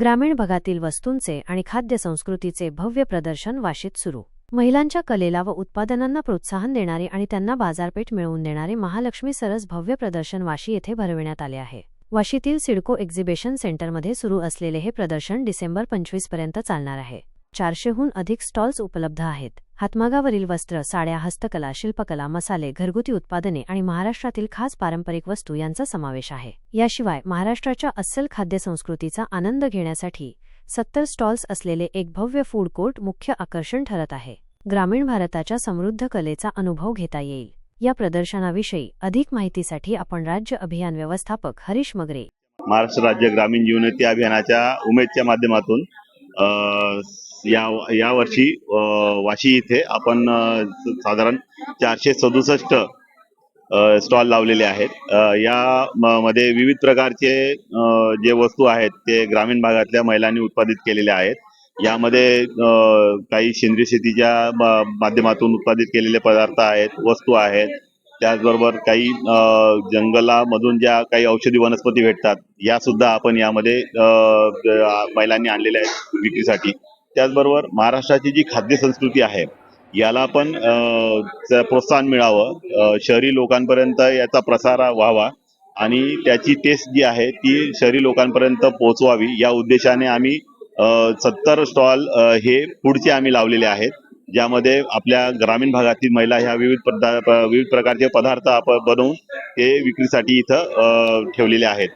ग्रामीण भागातील वस्तूंचे आणि खाद्य संस्कृतीचे भव्य प्रदर्शन वाशीत सुरू. महिलांच्या कलेला व उत्पादनांना प्रोत्साहन देणारे आणि त्यांना बाजारपेठ मिळवून देणारे महालक्ष्मी सरस भव्य प्रदर्शन वाशी येथे भरविण्यात आले आहे. वाशीतील सिडको एक्झिबिशन सेंटरमध्ये सुरू असलेले हे प्रदर्शन डिसेंबर पंचवीसपर्यंत चालणार आहे. चारशेहून अधिक स्टॉल्स उपलब्ध आहेत. हातमागावरील वस्त्र साड्या हस्तकला शिल्पकला मसाले घरगुती उत्पादने आणि महाराष्ट्रातील खास पारंपरिक वस्तू यांचा समावेश आहे. याशिवाय महाराष्ट्राच्या अस्सल खाद्य संस्कृतीचा आनंद घेण्यासाठी सत्तर स्टॉल्स असलेले एक भव्य फूड कोर्ट मुख्य आकर्षण ठरत आहे. ग्रामीण भारताच्या समृद्ध कलेचा अनुभव घेता येईल. या प्रदर्शनाविषयी अधिक माहितीसाठी आपण राज्य अभियान व्यवस्थापक हरीश मगरे. महाराष्ट्र राज्य ग्रामीण जीवनती अभियानाच्या उमेदच्या माध्यमातून या या वर्षी वाशी इथे आपण साधारण चारशे सदुसष्ट स्टॉल लावलेले आहेत. या मध्ये विविध प्रकारचे जे वस्तू आहेत ते ग्रामीण भागातल्या महिलांनी उत्पादित केलेले आहेत. यामध्ये काही सेंद्रिय शेतीच्या माध्यमातून उत्पादित केलेले पदार्थ आहेत वस्तू आहेत. त्याचबरोबर काही जंगलामधून ज्या काही औषधी वनस्पती भेटतात या सुद्धा आपण यामध्ये महिलांनी आणलेल्या आहेत विक्रीसाठी. त्याचबरोबर महाराष्ट्राची जी खाद्य संस्कृती आहे याला पण प्रोत्साहन मिळावं. शहरी लोकांपर्यंत याचा प्रसार व्हावा आणि त्याची टेस्ट जी आहे ती शहरी लोकांपर्यंत पोहोचवावी. या उद्देशाने आम्ही सत्तर स्टॉल हे पुढचे आम्ही लावलेले आहेत ज्यामध्ये आपल्या ग्रामीण भागातील महिला ह्या विविध पदा विविध प्रकारचे पदार्थ आपण बनवून ते विक्रीसाठी इथं ठेवलेले आहेत.